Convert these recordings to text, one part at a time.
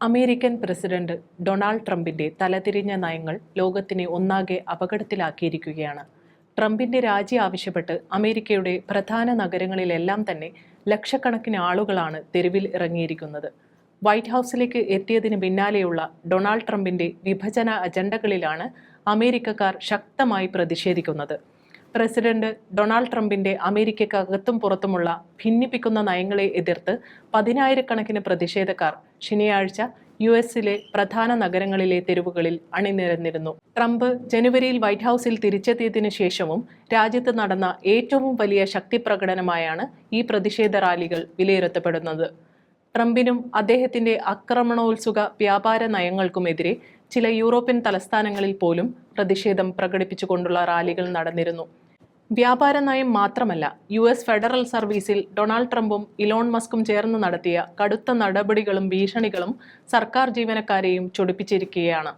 American president Donald ട്രംപിന്റെ തലതിരിഞ്ഞ നയങ്ങൾ ലോകത്തിനെ ഒന്നാകെ അപകടത്തിലാക്കിയിരിക്കുകയാണ്. ട്രംപിന്റെ രാജി ആവശ്യപ്പെട്ട് അമേരിക്കയുടെ പ്രധാന നഗരങ്ങളിലെല്ലാം തന്നെ ലക്ഷക്കണക്കിന് ആളുകളാണ് തെരുവിൽ ഇറങ്ങിയിരിക്കുന്നത്. വൈറ്റ് ഹൗസിലേക്ക് എത്തിയതിന് പിന്നാലെയുള്ള ഡൊണാൾഡ് ട്രംപിന്റെ വിഭജന അജണ്ടകളിലാണ് അമേരിക്കക്കാർ ശക്തമായി പ്രതിഷേധിക്കുന്നത്. പ്രസിഡന്റ് ഡൊണാൾഡ് ട്രംപിന്റെ അമേരിക്കക്കകത്തും പുറത്തുമുള്ള ഭിന്നിപ്പിക്കുന്ന നയങ്ങളെ എതിർത്ത് പതിനായിരക്കണക്കിന് പ്രതിഷേധക്കാർ ശനിയാഴ്ച യു എസിലെ പ്രധാന നഗരങ്ങളിലെ തെരുവുകളിൽ അണിനിരന്നിരുന്നു. ട്രംപ് ജനുവരിയിൽ വൈറ്റ് ഹൗസിൽ തിരിച്ചെത്തിയതിനു ശേഷവും രാജ്യത്ത് നടന്ന ഏറ്റവും വലിയ ശക്തി പ്രകടനമായാണ് ഈ പ്രതിഷേധ റാലികൾ വിലയിരുത്തപ്പെടുന്നത്. ട്രംപിനും അദ്ദേഹത്തിന്റെ ആക്രമണോത്സുക വ്യാപാര നയങ്ങൾക്കുമെതിരെ ചില യൂറോപ്യൻ തലസ്ഥാനങ്ങളിൽ പോലും പ്രതിഷേധം പ്രകടിപ്പിച്ചുകൊണ്ടുള്ള റാലികൾ നടന്നിരുന്നു. വ്യാപാര നയം മാത്രമല്ല യു എസ് ഫെഡറൽ സർവീസിൽ ഡൊണാൾഡ് ട്രംപും ഇലോൺ മസ്കും ചേർന്ന് നടത്തിയ കടുത്ത നടപടികളും ഭീഷണികളും സർക്കാർ ജീവനക്കാരെയും ചൊടിപ്പിച്ചിരിക്കുകയാണ്.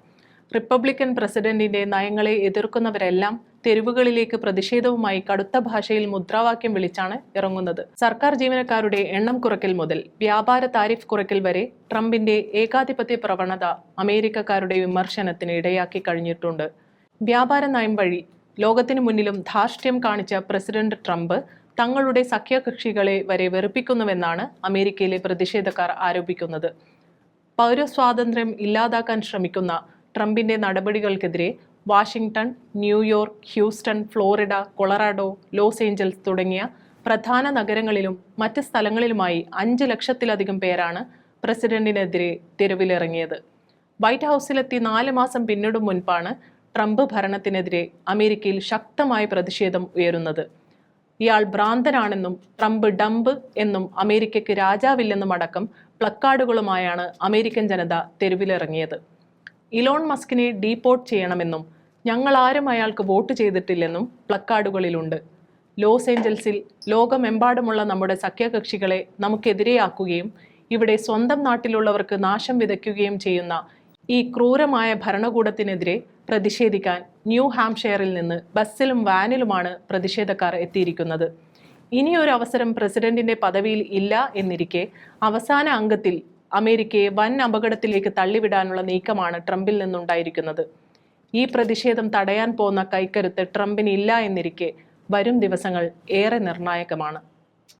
റിപ്പബ്ലിക്കൻ പ്രസിഡന്റിന്റെ നയങ്ങളെ എതിർക്കുന്നവരെല്ലാം തെരുവുകളിലേക്ക് പ്രതിഷേധവുമായി കടുത്ത ഭാഷയിൽ മുദ്രാവാക്യം വിളിച്ചാണ് ഇറങ്ങുന്നത്. സർക്കാർ ജീവനക്കാരുടെ എണ്ണം കുറയ്ക്കൽ മുതൽ വ്യാപാര താരിഫ് കുറയ്ക്കൽ വരെ ട്രംപിന്റെ ഏകാധിപത്യ പ്രവണത അമേരിക്കക്കാരുടെ വിമർശനത്തിന് ഇടയാക്കി കഴിഞ്ഞിട്ടുണ്ട്. വ്യാപാര നയം വഴി ലോകത്തിനു മുന്നിലും ധാർഷ്ട്യം കാണിച്ച പ്രസിഡന്റ് ട്രംപ് തങ്ങളുടെ സഖ്യകക്ഷികളെ വരെ വെറുപ്പിക്കുന്നുവെന്നാണ് അമേരിക്കയിലെ പ്രതിഷേധക്കാർ ആരോപിക്കുന്നത്. പൗരസ്വാതന്ത്ര്യം ഇല്ലാതാക്കാൻ ശ്രമിക്കുന്ന ട്രംപിന്റെ നടപടികൾക്കെതിരെ Washington New York Houston Florida Colorado Los Angeles തുടങ്ങിയ പ്രധാന നഗരങ്ങളിലും മറ്റ് സ്ഥലങ്ങളിലുമായി അഞ്ച് ലക്ഷത്തിലധികം പേരാണ് പ്രസിഡന്റിനെതിരെ തെരുവിലിറങ്ങിയത്. വൈറ്റ് ഹൗസിലെത്തി നാല് മാസം പിന്നിടും മുൻപാണ് ട്രംപ് ഭരണത്തിനെതിരെ അമേരിക്കയിൽ ശക്തമായ പ്രതിഷേധം ഉയരുന്നത്. ഇയാൾ ഭ്രാന്തനാണെന്നും ട്രംപ് ഡംപ് എന്നും അമേരിക്കയ്ക്ക് രാജാവില്ലെന്നും അടക്കം പ്ലക്കാർഡുകളുമായാണ് അമേരിക്കൻ ജനത തെരുവിലിറങ്ങിയത്. ഇലോൺ മസ്കിനെ ഡീപോർട്ട് ചെയ്യണമെന്നും ഞങ്ങൾ ആരും അയാൾക്ക് വോട്ട് ചെയ്തിട്ടില്ലെന്നും പ്ലക്കാർഡുകളിലുണ്ട്. ലോസ് ഏഞ്ചൽസിൽ ലോകമെമ്പാടുമുള്ള നമ്മുടെ സഖ്യകക്ഷികളെ നമുക്കെതിരെയാക്കുകയും ഇവിടെ സ്വന്തം നാട്ടിലുള്ളവർക്ക് നാശം വിതയ്ക്കുകയും ചെയ്യുന്ന ഈ ക്രൂരമായ ഭരണകൂടത്തിനെതിരെ പ്രതിഷേധിക്കാൻ ന്യൂ ഹാംഷെയറിൽ നിന്ന് ബസ്സിലും വാനിലുമാണ് പ്രതിഷേധക്കാർ എത്തിയിരിക്കുന്നത്. ഇനിയൊരു അവസരം പ്രസിഡന്റിന്റെ പദവിയിൽ ഇല്ല എന്നിരിക്കെ അവസാന അംഗത്തിൽ അമേരിക്കയെ വൻ അപകടത്തിലേക്ക് തള്ളിവിടാനുള്ള നീക്കമാണ് ട്രംപിൽ നിന്നുണ്ടായിരിക്കുന്നത്. ഈ പ്രതിഷേധം തടയാൻ പോകുന്ന കൈക്കരുത്ത് ട്രംപിന് ഇല്ല എന്നിരിക്കെ വരും ദിവസങ്ങൾ ഏറെ നിർണായകമാണ്.